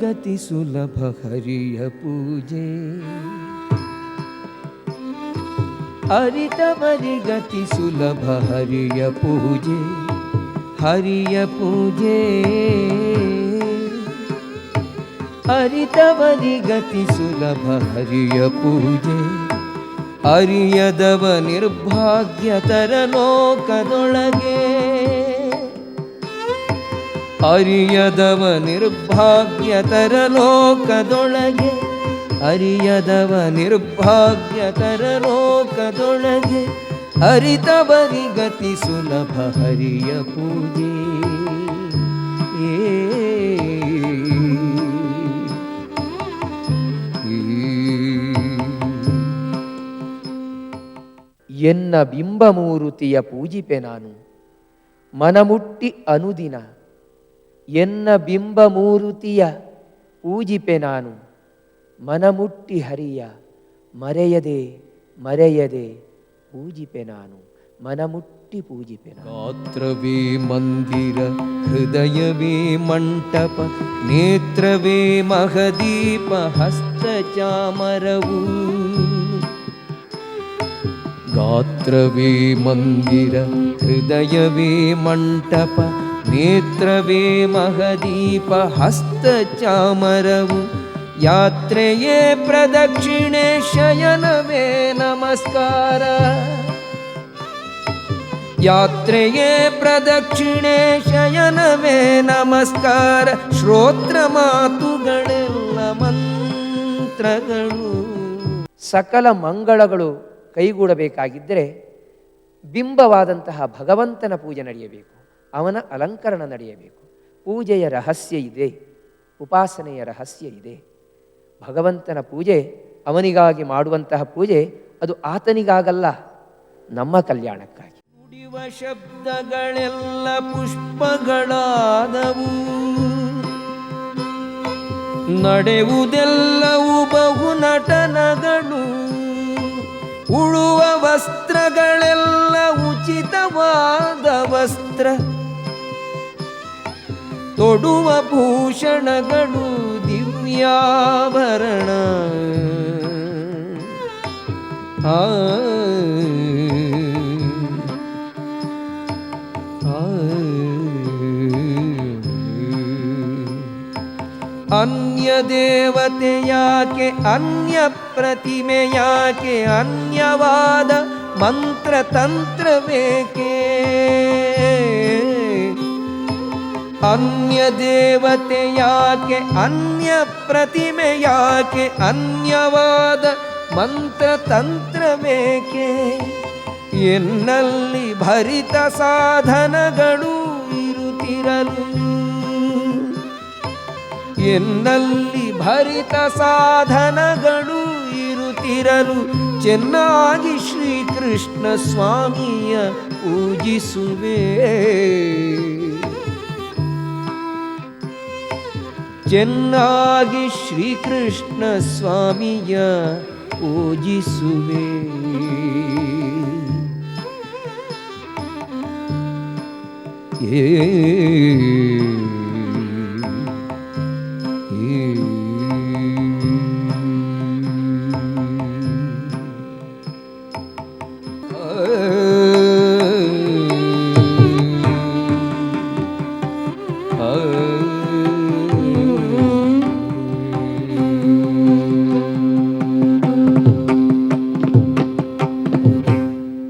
ಗತಿ ಸುಲಭ ಹರಿಯ ಪೂಜೆ. ಗತಿ ಸುಲಭ ಹರಿಯ ಪೂಜೆ ಹರಿಯ ಪೂಜೆ. ಗತಿ ಸುಲಭ ಹರಿಯ ಪೂಜೆ, ಅರಿಯದವ ನಿರ್ಭಾಗ್ಯತರ ಲೋಕದೊಳಗೆ. ಅರಿಯದವ ನಿರ್ಭಾಗ್ಯತರ ಲೋಕದೊಳಗೆ, ಅರಿಯದವ ನಿರ್ಭಾಗ್ಯತರ ಲೋಕದೊಳಗೆ, ಅರಿತವರಿ ಗತಿ ಸುಲಭ ಹರಿಯ ಪೂಜೆ. ಎನ್ನ ಬಿಂಬಮೂರುತಿಯ ಪೂಜಿಪೆ ನಾನು. ಮನಮುಟ್ಟಿ ಅನುದಿನ ಎನ್ನ ಬಿಂಬಮೂರುತಿಯ ಪೂಜಿಪೆ ನಾನು. ಮನಮುಟ್ಟಿ ಹರಿಯ, ಮರೆಯದೆ ಮರೆಯದೆ ಪೂಜಿಪೆ ನಾನು. ಮನಮುಟ್ಟಿ ಪೂಜಿಪೆ ಗಾತ್ರವೇ ಮಂದಿರ, ಹೃದಯವೇ ಮಂಟಪ, ನೇತ್ರವೇ ಮಹದೀಪ, ಹಸ್ತ ಚಾಮರವು. ಗಾತ್ರವೇ ಮಂದಿರ, ಹೃದಯವೇ ಮಂಟಪ ನೇತ್ರವೇ ಮಹದೀಪ ಹಸ್ತ ಚಾಮರವು. ಯಾತ್ರೆಯೇ ಪ್ರದಕ್ಷಿಣೆ ಶಯನವೇ ನಮಸ್ಕಾರ. ಯಾತ್ರೆಯೇ ಪ್ರದಕ್ಷಿಣೆ ಶಯನವೇ ನಮಸ್ಕಾರ. ಶ್ರೋತ್ರ ಮಾತುಗಳೆಲ್ಲ ಮಂತ್ರಗಳು. ಸಕಲ ಮಂಗಳಗಳು ಕೈಗೂಡಬೇಕಾಗಿದ್ದರೆ ಬಿಂಬವಾದಂತಹ ಭಗವಂತನ ಪೂಜೆ ನಡೆಯಬೇಕು. ಅವನ ಅಲಂಕರಣ ನಡೆಯಬೇಕು. ಪೂಜೆಯ ರಹಸ್ಯ ಇದೆ. ಉಪಾಸನೆಯ ರಹಸ್ಯ ಇದೆ. ಭಗವಂತನ ಪೂಜೆ ಅವನಿಗಾಗಿ ಮಾಡುವಂತಹ ಪೂಜೆ ಅದು ಆತನಿಗಾಗಲ್ಲ, ನಮ್ಮ ಕಲ್ಯಾಣಕ್ಕಾಗಿ. ನುಡಿವ ಶಬ್ದಗಳೆಲ್ಲ ಪುಷ್ಪಗಳಾದವು. ನಡೆಯುವುದೆಲ್ಲವೂ ಬಹು ನಟನಗಳು. ಉಳುವ ವಸ್ತ್ರಗಳೆಲ್ಲ ಉಚಿತವಾದ ವಸ್ತ್ರ. ತೊಡುವ ಭೂಷಣಗಳು ದಿವ್ಯಾಭರಣ ಆ. ಅನ್ಯ ದೇವತೆ ಯಾಕೆ ಅನ್ಯ ಪ್ರತಿಮೆ ಯಾಕೆ ಅನ್ಯವಾದ ಮಂತ್ರ ಅನ್ಯ ದೇವತೆ ಯಾಕೆ, ಅನ್ಯ ಪ್ರತಿಮೆ ಯಾಕೆ, ಅನ್ಯವಾದ ಮಂತ್ರ ತಂತ್ರವೇಕೆ ಎನ್ನಲ್ಲಿ ಭರಿತ ಸಾಧನಗಳು ಇರುತ್ತಿರಲು? ಎನ್ನಲ್ಲಿ ಭರಿತ ಸಾಧನಗಳು ಇರುತ್ತಿರಲು? ಚೆನ್ನಾಗಿ ಶ್ರೀಕೃಷ್ಣ ಸ್ವಾಮಿಯ ಪೂಜಿಸುವೆ. ಚೆನ್ನಾಗಿ ಶ್ರೀಕೃಷ್ಣ ಸ್ವಾಮಿಯ ಪೂಜಿಸುವೆ ಏ